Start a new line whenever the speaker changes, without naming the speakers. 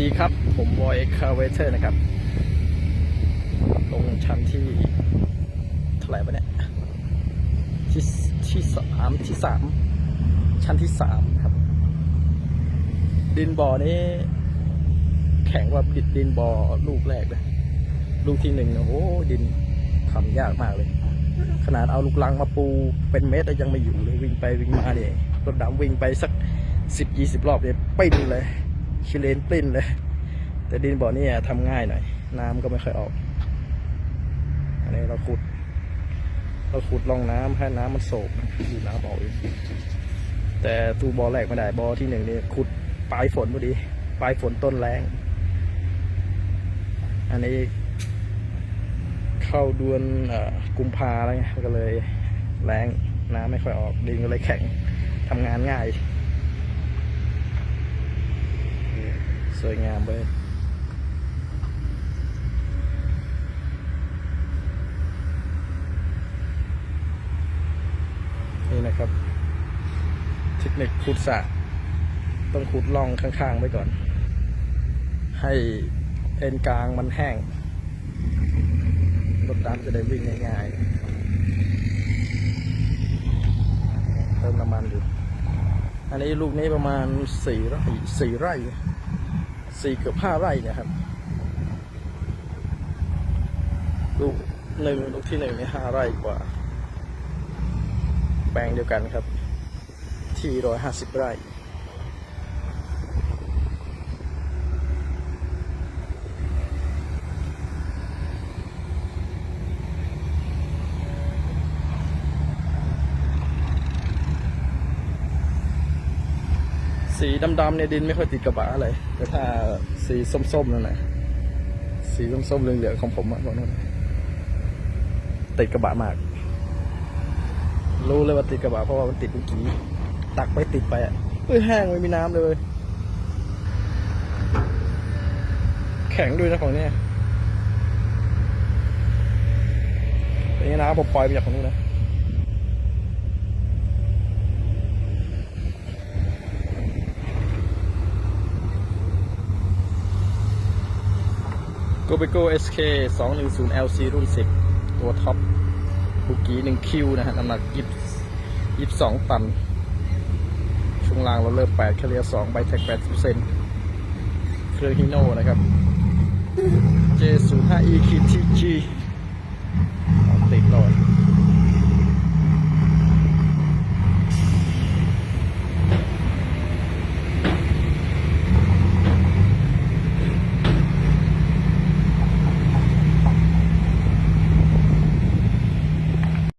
ดีครับ ผมบอยคาเวเตอร์นะครับ ลงชั้นที่เท่าไหร่ปะเนี่ยที่ที่สามที่สามชั้นที่สามครับ ดินบ่อนี้ แข็งกว่าดินดินบ่อลูกแรกเลยลูกที่หนึ่งนะโอ้โหดินทำยากมากเลย ขนาดเอาลูกลังมาปูเป็นเมตรยังไม่อยู่เลยวิ่งไปวิ่งมาเนี่ยรถดำวิ่งไปสักสิบยี่สิบรอบเนี่ยปิ้นเลย คิเลนปลิ้นเลย แต่ดินบ่อนี่ทำง่ายหน่อย น้ำก็ไม่ค่อยออก อันนี้เราขุด เราขุดลองน้ำให้น้ำมันโศกอยู่น้ำออกอยู่แต่ตูบ่อแรกไม่ได้บ่อที่หนึ่งนี่ขุดปลายฝนพอดี ปลายฝนต้นแรงอันนี้เข้าดือนกุมภาแล้วไงมันก็เลยแรงน้ำไม่ค่อยออกดินก็เลยแข็งทำงานง่าย สวยงามเลยนี่นะครับ เทคนิคขุดสระต้องขุดล่องข้างๆไว้ก่อน ให้เอ็นกลางมันแห้งรถดำจะได้วิ่งง่ายๆเติมน้ำมันอยู่ อันนี้ลูกนี้ประมาณสี่ไร่สี่ไร่ สี่เกือบห้าไร่เนะครับลูกหนึ่งลูกที่หนึ่งนี่ห้าไร่กว่า แปลงเดียวกันครับ ที่ร้อยห้าสิบไร่ สีดำๆเนี่ยดินไม่ค่อยติดกระบะอะไร แต่ถ้าสีส้มๆนั่นแหละสีส้มๆเหลืองๆของผมอะบอกนั่นติดกระบะมาก รู้เลยว่าติดกระบะเพราะว่ามันติดเมื่อกี้ตักไปติดไปอะเฮ้ยแห้งไม่มีน้ำเลย แข็งด้วยนะของเนี้ยเป็นไงน้ำผมปล่อยไปจากของนู้นนะ โกเบโก SK 210 LC รุ่น 10 ตัวท็อปบุกี้1คิวนะฮะน้ำหนัก22 ตัน ช่วงล่างเราเริ่ม8แคเรีย2ใบแท็ก 80 เซนเครื่องฮิโน่นะครับ J05E ขีด TG